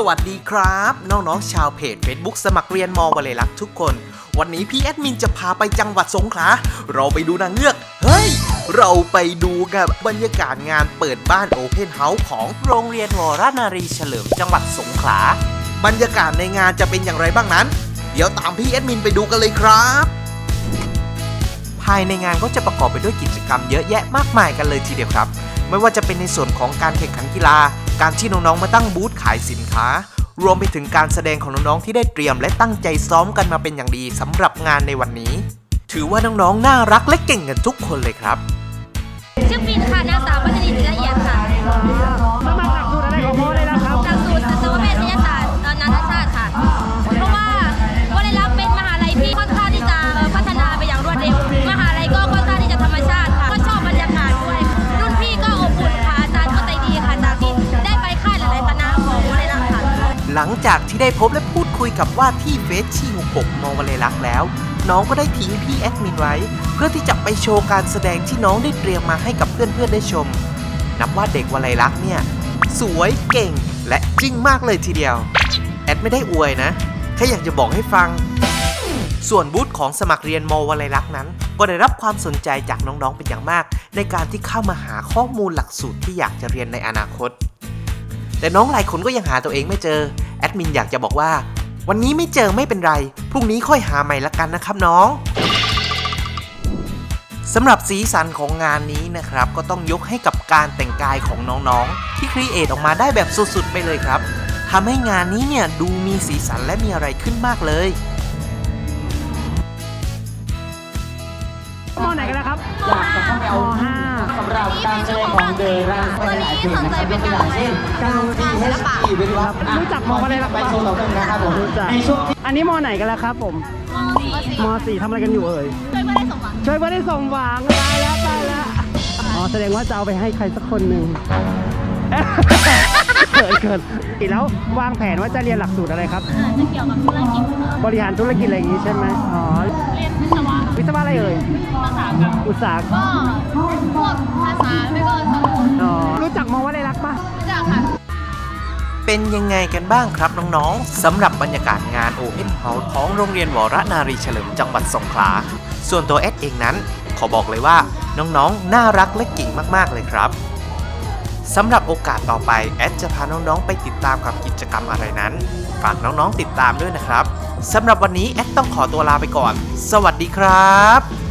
สวัสดีครับ น้องๆชาวเพจ Facebook สมัครเรียนมอวเลลักษ์ทุกคน วันนี้พี่แอดมินจะพาไปจังหวัดสงขลาเราไปดูนางเงือก เฮ้ย เราไปดูกับบรรยากาศงานเปิดบ้านโอเพนเฮาส์ของโรงเรียนวรนารีเฉลิมจังหวัดสงขลาบรรยากาศในงานจะเป็นอย่างไรบ้างนั้น เดี๋ยวตามพี่แอดมินไปดูกันเลยครับ ภายในงานก็จะประกอบไปด้วยกิจกรรมเยอะแยะมากมายกันเลยทีเดียวครับ ไม่ว่าจะเป็นในส่วนของการแข่งขันกีฬา การที่น้องๆมาตั้งบูธขายสินค้า รวมไปถึงการแสดงของน้องๆที่ได้เตรียมและตั้งใจซ้อมกันมาเป็นอย่างดีสำหรับงานในวันนี้ ถือว่าน้องๆน่ารักและเก่งกันทุกคนเลยครับ ชื่อปินค่ะนางสาวพัชรินละเจีย หลังจากที่ได้พบและพูดคุยกับว่าที่เฟสชี่66มอวเลลักษ์แล้ว น้องก็ได้ทิ้งพี่แอดมินไว้ เพื่อที่จะไปโชว์การแสดงที่น้องได้เตรียมมาให้กับเพื่อนๆได้ชม นับว่าเด็กวลัยลักษ์เนี่ย สวยเก่งและจริงมากเลยทีเดียว แอดไม่ได้อวยนะแค่อยากจะบอกให้ฟัง ส่วนบูธของสมัครเรียนมวลัยลักษ์นั้น ก็ได้รับความสนใจจากน้องๆเป็นอย่างมาก ในการที่เข้ามาหาข้อมูลหลักสูตรที่อยากจะเรียนในอนาคตแต่น้องหลายคนก็ยังหาตัวเองไม่เจอ แอดมินอยากจะบอกว่า วันนี้ไม่เจอไม่เป็นไร พรุ่งนี้ค่อยหาใหม่ละกันนะครับน้องสำหรับสีสันของงานนี้นะครับ ก็ต้องยกให้กับการแต่งกายของน้องๆ ที่ครีเอทออกมาได้แบบสุดๆ ไปเลยครับทำให้งานนี้เนี่ยดูมีสีสันและมีอะไรขึ้นมากเลยมอไหนกันแล้วครับอยากจะเข้าไปเอามห้า การแสดงของเดอรันไปหลายเพลงนะครับยกตัวอย่างเช่นการทีเอสปีวิทวัฒน์รู้จักมออะไรล่ะไปโชว์ต่อหนึ่งนะครับผมรู้จักในช่วงที่อันนี้มอไหนกันแล้วครับผมมสี่ทำอะไรกันอยู่เอ่ยช่วยเพื่อนได้สมหวังตายแล้วตายแล้วอ๋อแสดงว่าจะเอาไปให้ใครสักคนหนึ่ง เกิดเกิดแล้ววางแผนว่าจะเรียนหลักสูตรอะไรครับจะเกี่ยวกับธุรกิจบริหารธุรกิจอะไรอย่างงี้ใช่ไหมอ๋อ เรียนวิศวะวิศวะอะไรเอ่ย ภาษากับอุตสาหกรรมก็พวกภาษาไม่ก็สมุนอ๋อ รู้จักมอว่าอะไรรักปะ รู้จักค่ะ เป็นยังไงกันบ้างครับน้องๆสำหรับบรรยากาศงาน Open House ของโรงเรียนวรนารีเฉลิมจังหวัดสงขลา ส่วนตัวแอดเองนั้น ขอบอกเลยว่าน้องๆ น่ารักและเก่งมากๆเลยครับ สำหรับโอกาสต่อไปแอดจะพาน้องๆ ไปติดตามกับกิจกรรมอะไรนั้น ฝากน้องๆติดตามด้วยนะครับสำหรับวันนี้แอดต้องขอตัวลาไปก่อน สวัสดีครับ